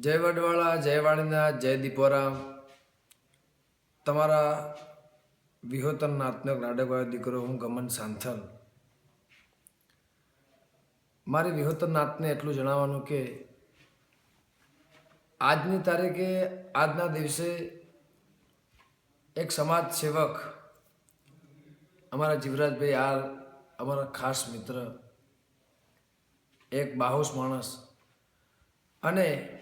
જય વડવાળા, જય વાણીનાથ જય દીપોરા. તમારા વિહોતન નાત્મક નાટકવાળો દીકરો, હું ગમન સાંથલ. મારે વિહોતન નાથને એટલું જણાવવાનું કે, આજની તારીખે આજના દિવસે એક સમાજ સેવક અમારા જીવરાજભાઈ આર, અમારા ખાસ મિત્ર, એક બાહોશ માણસ. અને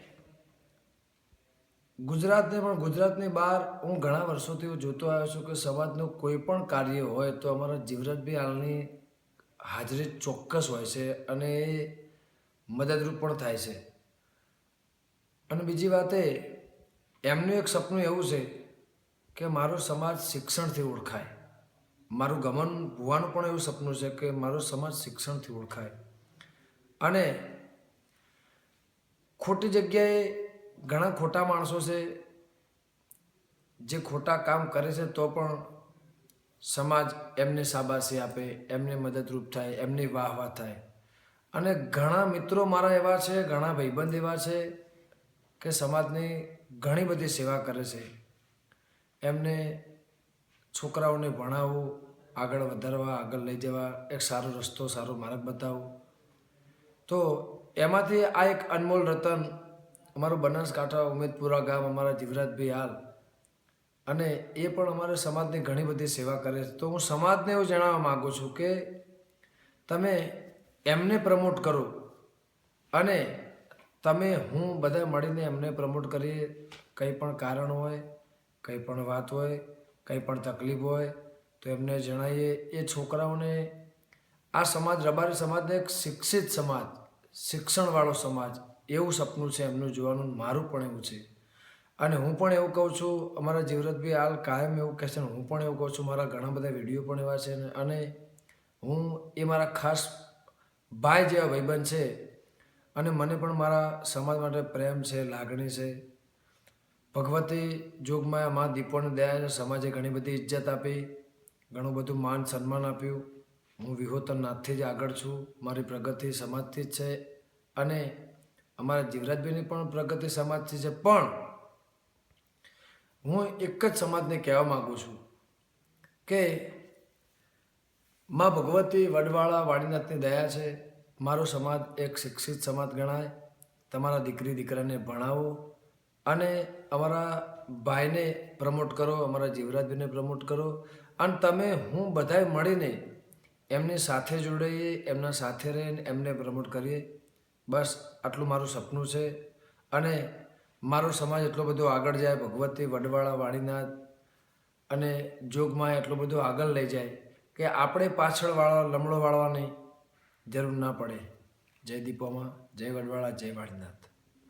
ગુજરાતને પણ ગુજરાતની બહાર હું ઘણા વર્ષોથી હું જોતો આવ્યો છું કે સમાજનું કોઈ પણ કાર્ય હોય તો અમારા જીવરાજભાઈ હાલની હાજરી ચોક્કસ હોય છે અને એ મદદરૂપ પણ થાય છે. અને બીજી વાત એ, એમનું એક સપનું એવું છે કે મારો સમાજ શિક્ષણથી ઓળખાય. મારું ગમન ભુવાનું પણ એવું સપનું છે કે મારો સમાજ શિક્ષણથી ઓળખાય. અને ખોટી જગ્યાએ ઘણા ખોટા માણસો છે, જે ખોટા કામ કરે છે તો પણ સમાજ એમને શાબાશી આપે, એમને મદદરૂપ થાય, એમની વાહ વાહ થાય. અને ઘણા મિત્રો મારા એવા છે, ઘણા ભાઈબંધ એવા છે કે સમાજની ઘણી બધી સેવા કરે છે. એમને છોકરાઓને ભણાવવું આગળ વધારવા, આગળ લઈ જવા, એક સારો રસ્તો, સારો માર્ગ બતાવવો તો એમાંથી આ એક અનમોલ રતન અમારું બનાસકાંઠા, ઉમેદપુરા ગામ, અમારા જીવરાજભાઈ હાલ. અને એ પણ અમારા સમાજની ઘણી બધી સેવા કરે છે. તો હું સમાજને એવું જણાવવા માગું છું કે તમે એમને પ્રમોટ કરો અને તમે, હું બધા મળીને એમને પ્રમોટ કરીએ. કંઈ પણ કારણ હોય, કંઈ પણ વાત હોય, કંઈ પણ તકલીફ હોય, તો એમને જણાવીએ એ છોકરાઓને, આ સમાજ રબારી સમાજને એક શિક્ષિત સમાજ, શિક્ષણવાળો સમાજ એવું સપનું છે એમનું જોવાનું મારું પણ એવું છે. અને હું પણ એવું કહું છું, અમારા જીવરતભાઈ હાલ કાયમ એવું કહે છે ને, હું પણ એવું કહું છું, મારા ઘણા બધા વીડિયો પણ એવા છે અને હું એ મારા ખાસ ભાઈ જેવા ભાઈબંધ છે, અને મને પણ મારા સમાજ માટે પ્રેમ છે, લાગણી છે. ભગવતી જોગમાં મા દીપોને દયા સમાજે ઘણી બધી ઇજ્જત આપી, ઘણું બધું માન સન્માન આપ્યું. હું વિહોતન નાથથી જ આગળ છું, મારી પ્રગતિ સમાજથી જ છે, અને અમારા જીવરાજભાઈની પણ પ્રગતિ સમાજથી છે, પણ હું એક જ સમાજને કહેવા માગું છું કે માં ભગવતી વડવાળા વાડીનાથની દયા છે. મારો સમાજ એક શિક્ષિત સમાજ ગણાય. તમારા દીકરી દીકરાને ભણાવો અને અમારા ભાઈને પ્રમોટ કરો, અમારા જીવરાજભાઈને પ્રમોટ કરો. અને તમે હું બધાએ મળીને એમની સાથે જોડાઈએ, એમના સાથે રહીને એમને પ્રમોટ કરીએ. બસ આટલું મારું સપનું છે. અને મારો સમાજ એટલો બધો આગળ જાય, ભગવતી, વડવાળા, વાણીનાથ અને જોગમાં એટલો બધો આગળ લઈ જાય કે આપણે પાછળ વાળવા લમડો વાળવાની જરૂર ના પડે. જય દીપોમાં, જય વડવાળા, જય વાણીનાથ.